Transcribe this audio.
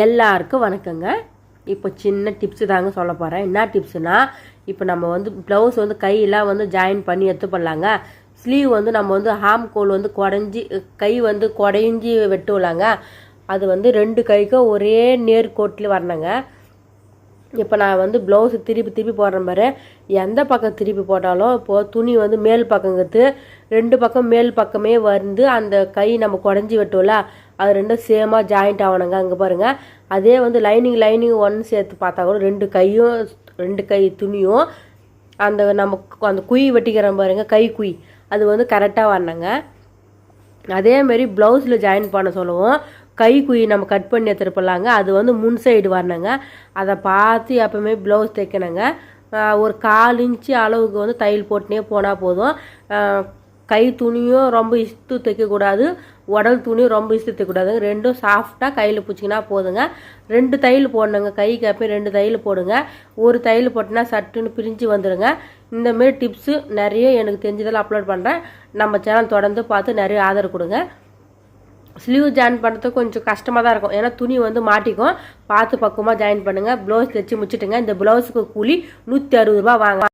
எல்லாருக்கும் வணக்கங்க. இப்போ சின்ன டிப்ஸு தாங்க சொல்ல போகிறேன் என்ன டிப்ஸுனா இப்போ நம்ம வந்து ப்ளவுஸ் வந்து கையெல்லாம் வந்து ஜாயின் பண்ணி எடுத்து பண்ணலாங்க ஸ்லீவ் வந்து நம்ம வந்து ஹாம் கோல் வந்து குடஞ்சி கை வந்து குடைஞ்சி வெட்டுவலாங்க. அது வந்து ரெண்டு கைக்கும் ஒரே நேர்கோட்டில் வரணுங்க. இப்போ நான் வந்து ப்ளவுஸு திருப்பி திருப்பி போடுற மாதிரி எந்த பக்கம் திருப்பி போட்டாலும் இப்போது துணி வந்து மேல் பக்கங்கிறது ரெண்டு பக்கம் மேல் பக்கமே வந்து அந்த கை நம்ம குடஞ்சி வெட்டுவில அது ரெண்டும் சேமாக ஜாயிண்ட் ஆகணுங்க அங்கே பாருங்கள் அதே வந்து லைனிங் லைனிங் ஒன்று சேர்த்து பார்த்தா கூட ரெண்டு கையும் ரெண்டு கை துணியும் அந்த நம்ம அந்த குயி வெட்டிக்கிறோம் பாருங்க. கை குயி. அது வந்து கரெக்டாக வரணுங்க. அதேமாரி ப்ளவுஸில் ஜாயின் பண்ண சொல்லுவோம். கை குயி நம்ம கட் பண்ணி எடுத்துருப்பலாங்க அது வந்து முன் சைடு வரணுங்க. அதை பார்த்து எப்போவுமே ப்ளவுஸ் தைக்கணுங்க. ஒரு கால் இன்ச்சு அளவுக்கு வந்து தையல் போட்டுனே போனால் போதும். கை துணியும் ரொம்ப இஸ்து தைக்கக்கூடாது உடல் துணியும் ரொம்ப இஸ்து தைக்கக்கூடாதுங்க ரெண்டும் சாஃப்டாக கையில் பிடிச்சிங்கன்னா போதுங்க. ரெண்டு தையல் போடணுங்க. கைக்கு அப்போ ரெண்டு தையல் போடுங்க. ஒரு தையல் போட்டினா சட்டுன்னு பிரிஞ்சு வந்துடுங்க இந்தமாரி டிப்ஸு நிறைய எனக்கு தெரிஞ்சதெல்லாம் அப்லோட் பண்ணுறேன் நம்ம சேனல் தொடர்ந்து பார்த்து நிறைய ஆதரவு கொடுங்க. ஸ்லீவ் ஜாயின் பண்ணுறதுக்கு கொஞ்சம் கஷ்டமாக தான் இருக்கும். ஏன்னா துணி வந்து மாட்டிக்கும். பார்த்து பக்குவமாக ஜாயின் பண்ணுங்கள் ப்ளவுஸ் தைச்சி முடிச்சிட்டுங்க. இந்த ப்ளவுஸுக்கு கூலி நூற்றி அறுபது ரூபா வாங்க